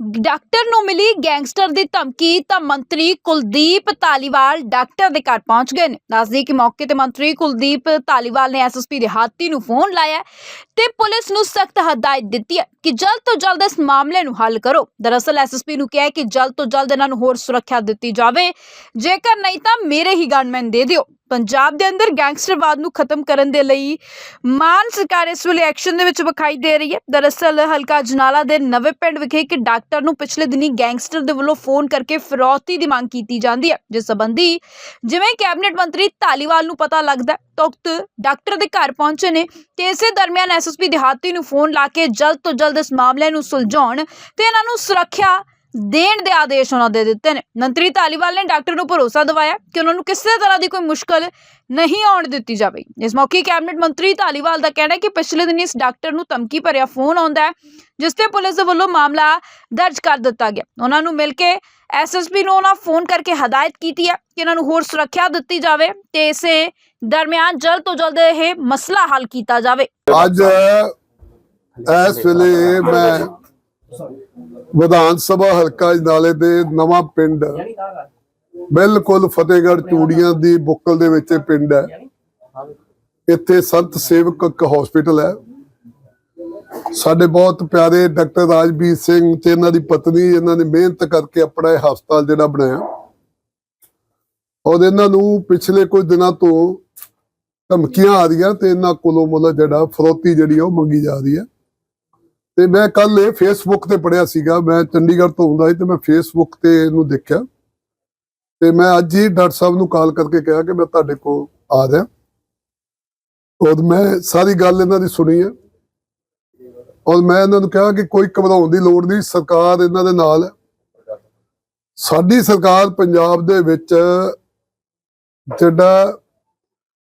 Doctor ਨੂੰ ਮਿਲੀ gangster ਦੀ ਧਮਕੀ ਤਾਂ ਮੰਤਰੀ ਕੁਲਦੀਪ ਧਾਲੀਵਾਲ ਡਾਕਟਰ ਦੇ ਘਰ ਪਹੁੰਚ ਗਏ ਨੇ। ਦੱਸਦੀ ਕਿ ਮੌਕੇ ਤੇ ਮੰਤਰੀ ਕੁਲਦੀਪ ਧਾਲੀਵਾਲ ਨੇ ਐਸਐਸਪੀ ਦੇ ਹਾਤੀ ਨੂੰ ਫੋਨ ਲਾਇਆ ਹੈ ਤੇ ਪੁਲਿਸ ਨੂੰ ਸਖਤ ਹਦਾਇਤ ਦਿੱਤੀ ਹੈ ਕਿ ਜਲਦ ਤੋਂ ਜਲਦ ਇਸ ਮਾਮਲੇ ਨੂੰ ਹੱਲ ਕਰੋ। ਦਰਅਸਲ ਐਸਐਸਪੀ ਨੂੰ ਕਿਹਾ ਕਿ ਜਲਦ ਤੋਂ ਜਲਦ ਇਹਨਾਂ ਨੂੰ ਹੋਰ ਸੁਰੱਖਿਆ ਦਿੱਤੀ ਜਾਵੇ। ਜੇਕਰ ਨਹੀਂ ਤਾਂ ਮੇਰੇ ਹੀ ਗਨਮੈਨ ਦੇ ਦਿਓ। ਪੰਜਾਬ ਦੇ ਅੰਦਰ ਗੈਂਗਸਟਰਵਾਦ ਨੂੰ ਖਤਮ ਕਰਨ ਦੇ ਲਈ ਮਾਨ ਸਰਕਾਰ ਇਸ ਵੇਲੇ ਐਕਸ਼ਨ ਦੇ ਵਿੱਚ ਵਿਖਾਈ ਦੇ ਰਹੀ ਹੈ। ਦਰਅਸਲ ਹਲਕਾ ਜਨਾਲਾ ਦੇ ਨਵੇਂ ਪਿੰਡ ਵਿਖੇ ਇੱਕ ਡਾਕਟਰ ਨੂੰ ਪਿਛਲੇ ਦਿਨੀ ਗੈਂਗਸਟਰ ਦੇ ਵੱਲੋਂ ਫੋਨ ਕਰਕੇ ਫਿਰੌਤੀ ਦੀ ਮੰਗ ਕੀਤੀ ਜਾਂਦੀ ਹੈ। ਜਿਸ ਸੰਬੰਧੀ ਜਿਵੇਂ ਕੈਬਨਿਟ ਮੰਤਰੀ ਧਾਲੀਵਾਲ ਨੂੰ ਪਤਾ ਲੱਗਦਾ ਹੈ, ਤਾਂ ਉਕਤ ਡਾਕਟਰ ਦੇ ਘਰ ਪਹੁੰਚੇ ਨੇ ਤੇ ਇਸੇ ਦਰਮਿਆਨ ਐਸਐਸਪੀ ਦਿਹਾਤੀ ਨੂੰ ਫੋਨ ਲਾ ਕੇ ਜਲਦ ਤੋਂ ਜਲਦ ਇਸ ਮਾਮਲੇ ਨੂੰ ਸੁਲਝਾਉਣ ਤੇ ਇਹਨਾਂ ਨੂੰ ਸੁਰੱਖਿਆ ਦੇਣ ਦੇ ਆਦੇਸ਼ ਉਹਨਾਂ ਦੇ ਦਿੱਤੇ ਨੇ। ਮੰਤਰੀ ਧਾਲੀਵਾਲ ਨੇ ਡਾਕਟਰ ਨੂੰ ਭਰੋਸਾ ਦਿਵਾਇਆ ਕਿ ਉਹਨਾਂ ਨੂੰ ਕਿਸੇ ਤਰ੍ਹਾਂ ਦੀ ਕੋਈ ਮੁਸ਼ਕਲ ਨਹੀਂ ਆਉਣ ਦਿੱਤੀ ਜਾਵੇਗੀ ਇਸ ਮੌਕੇ ਕੈਬਨਿਟ ਮੰਤਰੀ ਧਾਲੀਵਾਲ ਦਾ ਕਹਿਣਾ ਹੈ ਕਿ ਪਿਛਲੇ ਦਿਨ ਇਸ ਡਾਕਟਰ ਨੂੰ ਧਮਕੀ ਭਰਿਆ ਫੋਨ ਆਉਂਦਾ ਹੈ, ਜਿਸ ਤੇ ਪੁਲਿਸ ਦੇ ਵੱਲੋਂ ਮਾਮਲਾ ਦਰਜ ਕਰ ਦਿੱਤਾ ਗਿਆ। ਉਹਨਾਂ ਨੂੰ ਮਿਲ ਕੇ ਐਸਐਸਪੀ ਨੂੰ ਉਹਨਾਂ ਫੋਨ ਕਰਕੇ ਹਦਾਇਤ ਕੀਤੀ ਹੈ ਕਿ ਇਹਨਾਂ ਨੂੰ ਹੋਰ ਸੁਰੱਖਿਆ ਦਿੱਤੀ ਜਾਵੇ ਤੇ ਇਸੇ ਦਰਮਿਆਨ ਜਲਦ ਤੋਂ ਜਲਦ ਇਹ ਮਸਲਾ ਹੱਲ ਕੀਤਾ ਜਾਵੇ। ਅੱਜ ਇਸ ਵੇਲੇ ਮੈਂ ਵਿਧਾਨ ਸਭਾ ਹਲਕਾ ਜਨਾਲੇ ਦੇ ਨਵਾਂ ਪਿੰਡ। ਬਿਲਕੁਲ ਫਤਿਹਗੜ੍ਹ ਚੂੜੀਆਂ ਦੀ ਬੁੱਕਲ ਦੇ ਵਿੱਚ ਪਿੰਡ ਹੈ। ਇੱਥੇ ਸੰਤ ਸੇਵਕ ਇੱਕ ਹਸਪੀਟਲ ਹੈ। ਸਾਡੇ ਬਹੁਤ ਪਿਆਰੇ ਡਾਕਟਰ ਰਾਜਵੀਰ ਸਿੰਘ ਤੇ ਇਹਨਾਂ ਦੀ ਪਤਨੀ, ਇਹਨਾਂ ਨੇ ਮਿਹਨਤ ਕਰਕੇ ਆਪਣਾ ਇਹ ਹਸਪਤਾਲ ਜਿਹੜਾ ਬਣਾਇਆ। ਔਰ ਇਹਨਾਂ ਨੂੰ ਪਿਛਲੇ ਕੁਝ ਦਿਨਾਂ ਤੋਂ ਧਮਕੀਆਂ ਆ ਰਹੀਆਂ ਤੇ ਇਹਨਾਂ ਕੋਲੋਂ ਮੁੱਲ ਜਿਹੜਾ ਫਰੋਤੀ ਜਿਹੜੀ ਆ ਉਹ ਮੰਗੀ ਜਾ ਰਹੀ ਹੈ। ਤੇ ਮੈਂ ਕੱਲ ਇਹ ਫੇਸਬੁੱਕ ਤੇ ਪੜਿਆ ਸੀਗਾ, ਮੈਂ ਚੰਡੀਗੜ੍ਹ ਤੋਂ ਹੁੰਦਾ ਸੀ ਤੇ ਮੈਂ ਫੇਸਬੁੱਕ ਤੇ ਇਹਨੂੰ ਦੇਖਿਆ। ਤੇ ਮੈਂ ਅੱਜ ਹੀ ਡਾਕਟਰ ਸਾਹਿਬ ਨੂੰ ਕਾਲ ਕਰਕੇ ਕਿਹਾ ਕਿ ਮੈਂ ਤੁਹਾਡੇ ਕੋਲ ਆ ਰਿਹਾ। ਔਰ ਮੈਂ ਸਾਰੀ ਗੱਲ ਇਹਨਾਂ ਦੀ ਸੁਣੀ ਹੈ। ਔਰ ਮੈਂ ਇਹਨਾਂ ਨੂੰ ਕਿਹਾ ਕਿ ਕੋਈ ਘਬਰਾਉਣ ਦੀ ਲੋੜ ਨਹੀਂ, ਸਰਕਾਰ ਇਹਨਾਂ ਦੇ ਨਾਲ ਹੈ। ਸਾਡੀ ਸਰਕਾਰ ਪੰਜਾਬ ਦੇ ਵਿੱਚ ਜਿਹੜਾ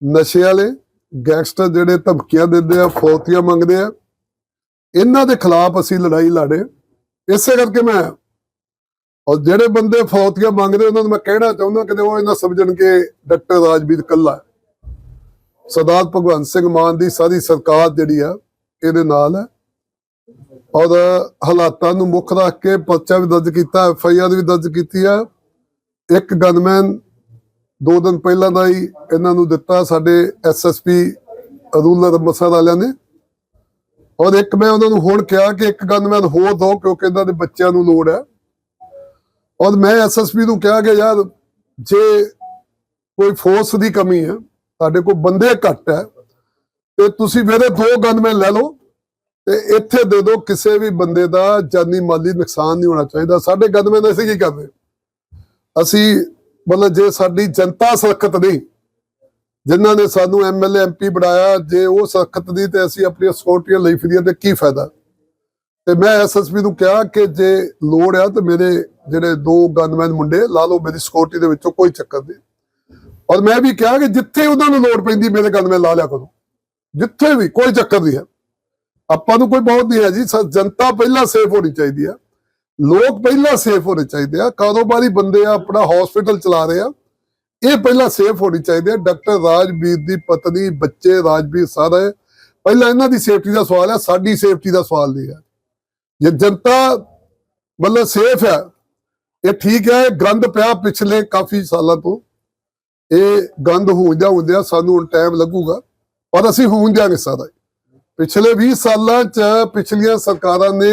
ਨਸ਼ੇ ਵਾਲੇ ਗੈਂਗਸਟਰ ਜਿਹੜੇ ਧਮਕੀਆਂ ਦਿੰਦੇ ਆ, ਫੌਤੀਆਂ ਮੰਗਦੇ ਆ ਇਹਨਾਂ ਦੇ ਖਿਲਾਫ ਅਸੀਂ ਲੜਾਈ ਲੜੇ। ਇਸੇ ਕਰਕੇ ਮੈਂ ਔਰ ਜਿਹੜੇ ਬੰਦੇ ਫੌਤੀਆਂ ਮੰਗਦੇ, ਉਹਨਾਂ ਨੂੰ ਮੈਂ ਕਹਿਣਾ ਚਾਹੁੰਦਾ ਕਿ ਉਹ ਇਹਨਾਂ ਸਮਝਣ ਕਿ ਡਾਕਟਰ ਰਾਜਵੀਰ ਕੱਲਾ, ਸਰਦਾਰ ਭਗਵੰਤ ਸਿੰਘ ਮਾਨ ਦੀ ਸਾਰੀ ਸਰਕਾਰ ਜਿਹੜੀ ਆ, ਇਹਦੇ ਨਾਲ ਹੈ। ਔਰ ਹਾਲਾਤਾਂ ਨੂੰ ਮੁੱਖ ਰੱਖ ਕੇ ਪਰਚਾ ਵੀ ਦਰਜ ਕੀਤਾ, ਐਫ ਆਈ ਆਰ ਵੀ ਦਰਜ ਕੀਤੀ ਆ। ਇੱਕ ਗਨਮੈਨ ਦੋ ਦਿਨ ਪਹਿਲਾਂ ਦਾ ਹੀ ਇਹਨਾਂ ਨੂੰ ਦਿੱਤਾ ਸਾਡੇ ਐਸ ਐਸ ਪੀ ਰੂਲਰ ਮਸਰ ਵਾਲਿਆਂ ਨੇ। ਔਰ ਇੱਕ ਮੈਂ ਉਹਨਾਂ ਨੂੰ ਹੁਣ ਕਿਹਾ ਕਿ ਇੱਕ ਗਨਮੈਨ ਹੋਰ ਦੋ ਕਿਉਂਕਿ ਇਹਨਾਂ ਦੇ ਬੱਚਿਆਂ ਨੂੰ ਲੋੜ ਹੈ। ਔਰ ਮੈਂ ਐਸਐਸਪੀ ਨੂੰ ਕਿਹਾ ਕਿ ਯਾਰ ਜੇ ਕੋਈ ਫੋਰਸ ਦੀ ਕਮੀ ਹੈ, ਸਾਡੇ ਕੋਲ ਬੰਦੇ ਘੱਟ ਹੈ, ਤੇ ਤੁਸੀਂ ਮੇਰੇ ਦੋ ਗਨਮੈਨ ਲੈ ਲਓ, ਤੇ ਇੱਥੇ ਦੇ ਦਿਓ ਕਿਸੇ ਵੀ ਬੰਦੇ ਦਾ ਜਾਨੀ ਮਾਲੀ ਨੁਕਸਾਨ ਨਹੀਂ ਹੋਣਾ ਚਾਹੀਦਾ। ਸਾਡੇ ਗਨਮੈਨ ਅਸੀਂ ਕੀ ਕਰਦੇ? ਅਸੀਂ ਮਤਲਬ ਜੇ ਸਾਡੀ ਜਨਤਾ ਸੁਰੱਖਿਅਤ ਨਹੀਂ ਜਿਨ੍ਹਾਂ ਨੇ ਸਾਨੂੰ ਐਮਐਲਏ ਐਮਪੀ ਬਣਾਇਆ, ਜੇ ਉਹ ਸੁਰੱਖਿਅਤ ਦੀ ਤੇ ਅਸੀਂ ਆਪਣੀਆਂ ਸਕਿਉਰਟੀਆਂ ਲਈ ਫਿਰੀਏ ਤੇ ਕੀ ਫਾਇਦਾ? ਤੇ ਮੈਂ ਐਸਐਸਪੀ ਨੂੰ ਕਿਹਾ ਕਿ ਜੇ ਲੋੜ ਆ ਤੇ ਮੇਰੇ ਜਿਹੜੇ ਦੋ ਗਨਮੈਨ ਮੁੰਡੇ, ਲਾ ਲਓ ਮੇਰੀ ਸਕਿਉਰਟੀ ਦੇ ਵਿੱਚੋਂ ਕੋਈ ਚੱਕਰ ਨਹੀਂ। ਔਰ ਮੈਂ ਵੀ ਕਿਹਾ ਕਿ ਜਿੱਥੇ ਉਹਨਾਂ ਨੂੰ ਲੋੜ ਪੈਂਦੀ, ਮੇਰੇ ਗਨਮੈਨ ਲਾ ਲਿਆ ਕਰੋ। ਜਿੱਥੇ ਵੀ ਕੋਈ ਚੱਕਰ ਨਹੀਂ ਹੈ। ਆਪਾਂ ਨੂੰ ਕੋਈ ਬਹੁਤ ਨਹੀਂ ਹੈ ਜੀ। ਜਨਤਾ ਪਹਿਲਾਂ ਸੇਫ ਹੋਣੀ ਚਾਹੀਦੀ ਆ। ਲੋਕ ਪਹਿਲਾਂ ਸੇਫ ਹੋਣੇ ਚਾਹੀਦੇ ਆ। ਕਾਰੋਬਾਰੀ ਬੰਦੇ ਆ, ਆਪਣਾ ਹਸਪੀਟਲ ਚਲਾ ਰਹੇ ਆ। ਇਹ ਪਹਿਲਾਂ ਸੇਫ ਹੋਣੀ ਚਾਹੀਦੀ ਹੈ। ਡਾਕਟਰ ਰਾਜਵੀਰ ਦੀ ਪਤਨੀ, ਬੱਚੇ ਰਾਜਵੀਰ ਸਾਰੇ, ਪਹਿਲਾਂ ਇਹਨਾਂ ਦੀ ਸੇਫਟੀ ਦਾ ਸਵਾਲ ਹੈ, ਸਾਡੀ ਸੇਫਟੀ ਦਾ ਸਵਾਲ ਨਹੀਂ ਹੈ। ਜੇ ਜਨਤਾ ਮਤਲਬ ਸੇਫ ਹੈ, ਇਹ ਠੀਕ ਹੈ ਗੰਦ ਪਿਆ ਪਿਛਲੇ ਕਾਫੀ ਸਾਲਾਂ ਤੋਂ। ਇਹ ਗੰਦ ਹੁੰਦਿਆਂ ਹੁੰਦਿਆਂ ਸਾਨੂੰ ਹੁਣ ਟਾਈਮ ਲੱਗੂਗਾ, ਪਰ ਅਸੀਂ ਹੋਂ ਜਾਾਂਗੇ ਸਾਰਾ। ਪਿਛਲੇ 20 ਸਾਲਾਂ ਚ ਪਿਛਲੀਆਂ ਸਰਕਾਰਾਂ ਨੇ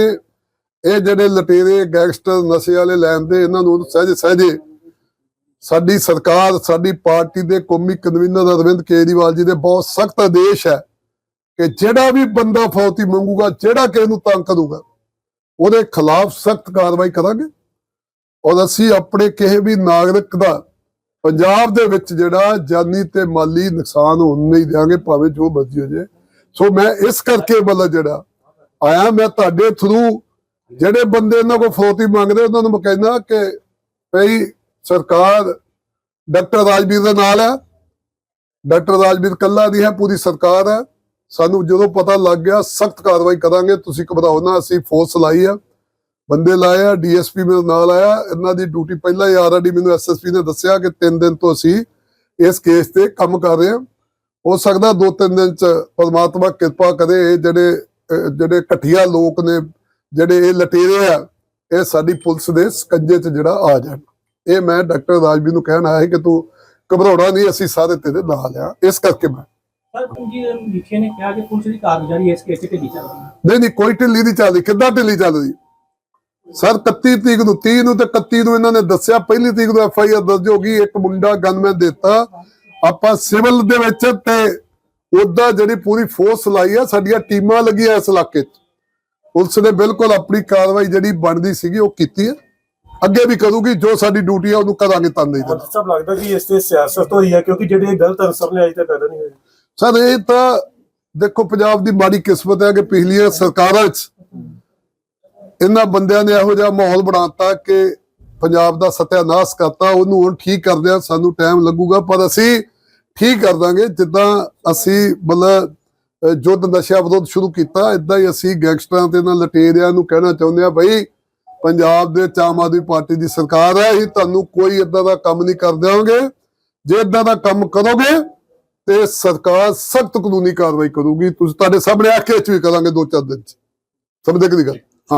ਇਹ ਜਿਹੜੇ ਲਟੇਰੇ, ਗੈਂਗਸਟਰ, ਨਸ਼ੇ ਵਾਲੇ ਲੈਣ ਦੇ, ਇਹਨਾਂ ਨੂੰ ਸਹਿਜੇ ਸਹਿਜੇ ਸਾਡੀ ਸਰਕਾਰ, ਸਾਡੀ ਪਾਰਟੀ ਦੇ ਕੌਮੀ ਕਨਵੀਨਰ ਅਰਵਿੰਦ ਕੇਜਰੀਵਾਲ ਜੀ ਦੇ ਬਹੁਤ ਸਖਤ ਆਦੇਸ਼ ਹੈ ਕਿ ਜਿਹੜਾ ਵੀ ਬੰਦਾ ਫੌਤੀ ਮੰਗੂਗਾ, ਜਿਹੜਾ ਕਿਸੇ ਨੂੰ ਤੰਗ ਕਰੂਗਾ, ਉਹਦੇ ਖਿਲਾਫ ਸਖਤ ਕਾਰਵਾਈ ਕਰਾਂਗੇ। ਔਰ ਅਸੀਂ ਆਪਣੇ ਕਿਸੇ ਵੀ ਨਾਗਰਿਕ ਦਾ ਪੰਜਾਬ ਦੇ ਵਿੱਚ ਜਿਹੜਾ ਜਾਨੀ ਤੇ ਮਾਲੀ ਨੁਕਸਾਨ ਹੋਣ ਨਹੀਂ ਦਿਆਂਗੇ, ਭਾਵੇਂ ਜੋ ਮਰਜ਼ੀ ਹੋ ਜਾਏ। ਸੋ ਮੈਂ ਇਸ ਕਰਕੇ ਮਤਲਬ ਜਿਹੜਾ ਆਇਆ, ਮੈਂ ਤੁਹਾਡੇ ਥਰੂ ਜਿਹੜੇ ਬੰਦੇ ਇਹਨਾਂ ਕੋਲ ਫੌਤੀ ਮੰਗਦੇ, ਉਹਨਾਂ ਨੂੰ ਮੈਂ ਕਹਿੰਦਾ ਕਿ ਭਈ ਸਰਕਾਰ ਡਾਕਟਰ ਰਾਜਵੀਰ ਦੇ ਨਾਲ ਹੈ। ਡਾਕਟਰ ਰਾਜਵੀਰ ਕੱਲਾ ਦੀ ਹੈ, ਪੂਰੀ ਸਰਕਾਰ ਹੈ। ਸਾਨੂੰ ਜਦੋਂ ਪਤਾ ਲੱਗ ਗਿਆ, ਸਖਤ ਕਾਰਵਾਈ ਕਰਾਂਗੇ। ਤੁਸੀਂ ਘਬਰਾਓ ਨਾ, ਅਸੀਂ ਫੋਰਸ ਲਾਈ ਆ। ਬੰਦੇ ਲਾਏ ਆ, ਡੀਐਸਪੀ ਮੇਰੇ ਨਾਲ ਆਇਆ। ਇਹਨਾਂ ਦੀ ਡਿਊਟੀ ਪਹਿਲਾਂ ਹੀ ਆਲਰੇਡੀ ਮੈਨੂੰ ਐਸਐਸਪੀ ਨੇ ਦੱਸਿਆ ਕਿ 3 ਦਿਨ ਤੋਂ ਅਸੀਂ ਇਸ ਕੇਸ ਤੇ ਕੰਮ ਕਰ ਰਹੇ ਹਾਂ। ਹੋ ਸਕਦਾ 2-3 ਦਿਨ ਚ ਪਰਮਾਤਮਾ ਕਿਰਪਾ ਕਰੇ, ਇਹ ਜਿਹੜੇ ਜਿਹੜੇ ਘਟੀਆ ਲੋਕ ਨੇ, ਜਿਹੜੇ ਇਹ ਲਟੇਰੇ ਆ, ਇਹ ਸਾਡੀ ਪੁਲਿਸ ਦੇ ਸਕੰਜੇ 'ਚ ਜਿਹੜਾ ਆ ਜਾਣ। ਇਹ ਮੈਂ ਡਾਕਟਰ ਰਾਜਵੀਰ ਨੂੰ ਕਹਿਣ ਆਇਆ ਸੀ ਕਿ ਤੂੰ ਘਬਰਾਉਣਾ ਨਹੀਂ ਅਸੀਂ ਸਾਰੇ ਤੇਰੇ ਨਾਲ ਆ। ਇਸ ਕਰਕੇ ਮੈਂ। ਸਰ ਜੀ ਲਿਖੇ ਨੇ ਕਿਹਾ ਕਿ ਪੁਲਿਸ ਦੀ ਕਾਰਗੁਜ਼ਾਰੀ ਇਸ ਕੇਸ 'ਚ ਢਿੱਲੀ ਚੱਲ ਰਹੀ ਹੈ। ਨਹੀਂ ਨਹੀਂ ਕੋਈ ਢਿੱਲੀ ਨਹੀਂ ਚੱਲਦੀ। ਕਿੱਦਾਂ ਢਿੱਲੀ ਚੱਲਦੀ? ਸਰ 31 ਤਰੀਕ ਨੂੰ 30 ਨੂੰ ਤੇ 31 ਨੂੰ ਇਹਨਾਂ ਨੇ ਦੱਸਿਆ। ਪਹਿਲੀ ਤਰੀਕ ਨੂੰ ਐਫ ਆਈ ਆਰ ਦਰਜ ਹੋ ਗਈ। ਇੱਕ ਮੁੰਡਾ ਗਨਮੈਨ ਦਿੱਤਾ। ਆਪਾਂ ਸਿਵਲ ਦੇ ਵਿੱਚ ਤੇ ਉਹਦਾ ਜਿਹੜੀ ਪੂਰੀ ਫੋਰਸ ਲਾਈ ਆ ਸਾਡੀਆਂ ਟੀਮਾਂ ਲੱਗੀਆਂ ਇਸ ਇਲਾਕੇ 'ਚ। ਪੁਲਿਸ ਨੇ ਬਿਲਕੁਲ ਆਪਣੀ ਕਾਰਵਾਈ ਜਿਹੜੀ ਬਣਦੀ ਸੀਗੀ ਉਹ ਕੀਤੀ ਹੈ। ਅੱਗੇ ਵੀ ਕਰੂਗੀ ਜੋ ਸਾਡੀ ਡਿਊਟੀ ਆ ਉਹਨੂੰ ਕਰਾਂਗੇ ਤੰਦੇ ਦੇ ਮੈਨੂੰ ਸਭ ਲੱਗਦਾ ਕਿ ਇਸ ਤੇ ਸਿਆਸਤ ਹੋਈ ਹੈ ਕਿਉਂਕਿ ਜਿਹੜੇ ਇਹ ਗਲਤ ਅਨਸਰ ਨੇ ਅਜੇ ਤੱਕ ਪੈਦਾ ਨਹੀਂ ਹੋਏ। ਸਰ ਇਹ ਤਾਂ ਦੇਖੋ ਪੰਜਾਬ ਦੀ ਮਾੜੀ ਕਿਸਮਤ ਹੈ ਕਿ ਪਿਛਲੀਆਂ ਸਰਕਾਰਾਂ 'ਚ ਇਹਨਾਂ ਬੰਦਿਆਂ ਨੇ ਇਹੋ ਜਿਹਾ ਮਾਹੌਲ ਬਣਾਤਾ ਕਿ ਪੰਜਾਬ ਦਾ ਸਤਿਆਨਾਸ਼ ਕਰਤਾ ਉਹਨੂੰ ਹੁਣ ਠੀਕ ਕਰਦਿਆਂ ਸਾਨੂੰ ਟਾਈਮ ਲੱਗੂਗਾ ਪਰ ਅਸੀਂ ਠੀਕ ਕਰ ਦਾਂਗੇ। ਜਿੱਦਾਂ ਅਸੀਂ ਮਤਲਬ ਯੁੱਧ ਨਸ਼ਾ ਵਿਰੋਧ ਸ਼ੁਰੂ ਕੀਤਾ ਇਦਾਂ ਹੀ ਅਸੀਂ ਗੈਂਗਸਟਰਾਂ ਤੇ ਇਹਨਾਂ ਲਟੇਰਿਆਂ ਨੂੰ ਕਹਿਣਾ ਚਾਹੁੰਦੇ ਆ ਬਈ ਪੰਜਾਬ ਦੇ ਵਿੱਚ ਆਮ ਆਦਮੀ ਪਾਰਟੀ ਦੀ ਸਰਕਾਰ ਹੈ, ਅਸੀਂ ਤੁਹਾਨੂੰ ਕੋਈ ਇਦਾਂ ਦਾ ਕੰਮ ਨਹੀਂ ਕਰ ਦੇਵਾਂਗੇ ਜੇ ਇਦਾਂ ਦਾ ਕੰਮ ਕਰੋਗੇ, ਤੇ ਸਰਕਾਰ ਸਖਤ ਕਾਨੂੰਨੀ ਕਾਰਵਾਈ ਕਰੂਗੀ। ਤੁਸੀਂ ਤੁਹਾਡੇ ਸਾਹਮਣੇ ਆ ਕੇ ਚ ਵੀ ਕਰਾਂਗੇ ਦੋ ਚਾਰ ਦਿਨ ਚ। ਸਮਝਦੇ ਕਿ ਨਹੀਂ ਗੱਲ?